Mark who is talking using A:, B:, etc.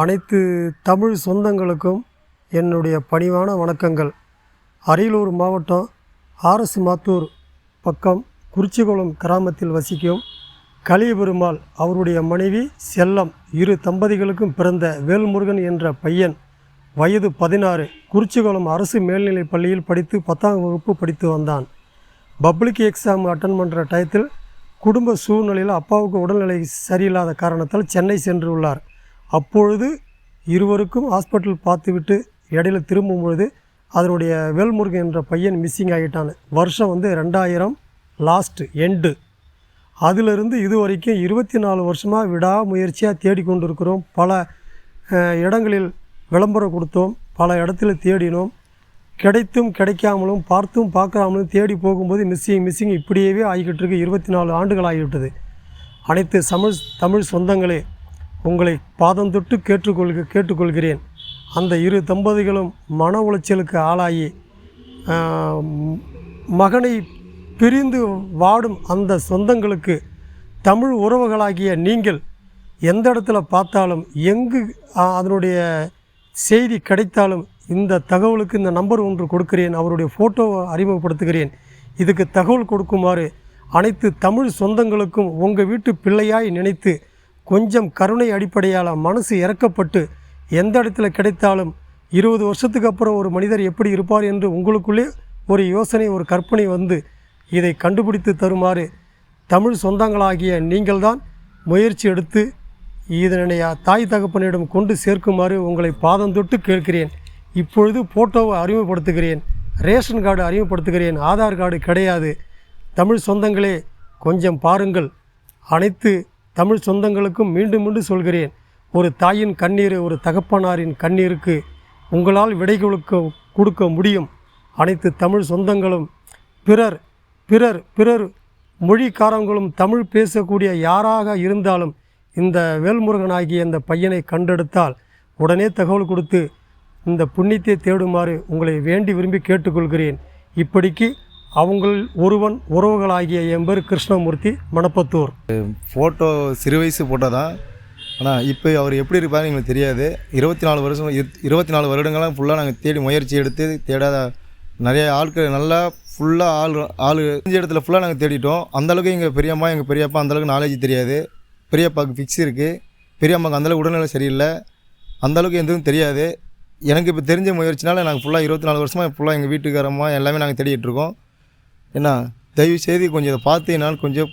A: அனைத்து தமிழ் சொந்தங்களுக்கும் என்னுடைய பணிவான வணக்கங்கள். அரியலூர் மாவட்டம் ஆர்எஸ் மாத்தூர் பக்கம் குறிச்சிக்குளம் கிராமத்தில் வசிக்கும் கலியபெருமாள் அவருடைய மனைவி செல்லம் இரு தம்பதிகளுக்கும் பிறந்த வேல்முருகன் என்ற பையன் வயது பதினாறு குறிச்சிக்குளம் அரசு மேல்நிலைப் பள்ளியில் படித்து பத்தாம் வகுப்பு படித்து வந்தான். பப்ளிக் எக்ஸாம் அட்டன் பண்ணுற டயத்தில் குடும்ப சூழ்நிலையில் அப்பாவுக்கு உடல்நிலை சரியில்லாத காரணத்தால் சென்னை சென்றுள்ளார். அப்பொழுது இருவருக்கும் ஹாஸ்பிட்டல் பார்த்துவிட்டு இடையில திரும்பும் பொழுது அதனுடைய வேல்முருகன் என்ற பையன் மிஸ்ஸிங் ஆகிட்டான். வருஷம் வந்து ரெண்டாயிரம் லாஸ்ட்டு எண்டு அதிலிருந்து இது வரைக்கும் இருபத்தி நாலு வருஷமாக விடாமுயற்சியாக தேடிக்கொண்டிருக்கிறோம். பல இடங்களில் விளம்பரம் கொடுத்தோம். பல இடத்துல தேடினோம். கிடைத்தும் கிடைக்காமலும் பார்த்தும் பார்க்காமலும் தேடி போகும்போது மிஸ்ஸிங் மிஸ்ஸிங் இப்படியே ஆகிக்கிட்டு இருக்கு. இருபத்தி நாலு ஆண்டுகள் ஆகிவிட்டது. அனைத்து தமிழ் தமிழ் சொந்தங்களே உங்களை பாதம் தொட்டு கேட்டுக்கொள்க கேட்டுக்கொள்கிறேன். அந்த இரு தம்பதிகளும் மன உளைச்சலுக்கு ஆளாகி மகனை பிரிந்து வாடும் அந்த சொந்தங்களுக்கு தமிழ் உறவுகளாகிய நீங்கள் எந்த இடத்துல பார்த்தாலும் எங்கு அதனுடைய செய்தி கிடைத்தாலும் இந்த தகவலுக்கு இந்த நம்பர் ஒன்று கொடுக்கிறேன். அவருடைய ஃபோட்டோவை அறிமுகப்படுத்துகிறேன். இதுக்கு தகவல் கொடுக்குமாறு அனைத்து தமிழ் சொந்தங்களுக்கும் உங்கள் வீட்டு பிள்ளையாய் நினைத்து கொஞ்சம் கருணை அடிப்படையால் மனசு இறக்கப்பட்டு எந்த இடத்துல கிடைத்தாலும் இருபது வருஷத்துக்கு அப்புறம் ஒரு மனிதர் எப்படி இருப்பார் என்று உங்களுக்குள்ளே ஒரு யோசனை ஒரு கற்பனை வந்து இதை கண்டுபிடித்து தருமாறு தமிழ் சொந்தங்களாகிய நீங்கள்தான் முயற்சி எடுத்து இதனுடைய தாய் தகப்பனிடம் கொண்டு சேர்க்குமாறு உங்களை பாதம் தொட்டு கேட்கிறேன். இப்பொழுது ஃபோட்டோவை அறிமுகப்படுத்துகிறேன். ரேஷன் கார்டு அறிமுகப்படுத்துகிறேன். ஆதார் கார்டு கிடையாது. தமிழ் சொந்தங்களே கொஞ்சம் பாருங்கள். அனைத்து தமிழ் சொந்தங்களுக்கும் மீண்டும் மீண்டும் சொல்கிறேன் ஒரு தாயின் கண்ணீர் ஒரு தகப்பனாரின் கண்ணீருக்கு உங்களால் விடை கொடுக்க கொடுக்க முடியும். அனைத்து தமிழ் சொந்தங்களும் பிறர் பிறர் பிறர் மொழிக்காரங்களும் தமிழ் பேசக்கூடிய யாராக இருந்தாலும் இந்த வேல்முருகன் ஆகிய இந்த பையனை கண்டெடுத்தால் உடனே தகவல் கொடுத்து இந்த புண்ணியத்தை தேடுமாறு உங்களை வேண்டி விரும்பி கேட்டுக்கொள்கிறேன். இப்படிக்கு அவங்கள் ஒருவன் உறவுகளாகிய என் பேர் கிருஷ்ணமூர்த்தி மணப்பத்தூர்.
B: ஃபோட்டோ சிறு வயசு ஃபோட்டோ தான். ஆனால் இப்போ அவர் எப்படி இருப்பாருன்னு எங்களுக்கு தெரியாது. இருபத்தி நாலு வருஷம் இரு- இருபத்தி நாலு வருடங்களாக ஃபுல்லாக நாங்கள் தேடி முயற்சி எடுத்து தேடாத நிறைய ஆட்கள் நல்லா ஃபுல்லாக ஆள் ஆள் தெரிஞ்ச இடத்துல ஃபுல்லாக நாங்கள் தேடிட்டோம். அந்தளவுக்கு எங்கள் பெரியம்மா எங்கள் பெரியப்பா அந்தளவுக்கு நாலேஜ் தெரியாது. பெரியப்பாவுக்கு ஃபிக்ஸ் இருக்குது பெரியம்மாவுக்கு அந்தளவுக்கு உடல்நிலை சரியில்லை. அந்தளவுக்கு எதுவும் தெரியாது. எனக்கு இப்போ தெரிஞ்ச முயற்சினால நாங்கள் ஃபுல்லாக இருபத்தி நாலு வருஷமாக ஃபுல்லாக எங்கள் வீட்டுக்காரம்மா எல்லாமே நாங்கள் தேடிட்டுருக்கோம் என்ன தயவு செய்து கொஞ்சம் இதை பார்த்து கொஞ்சம்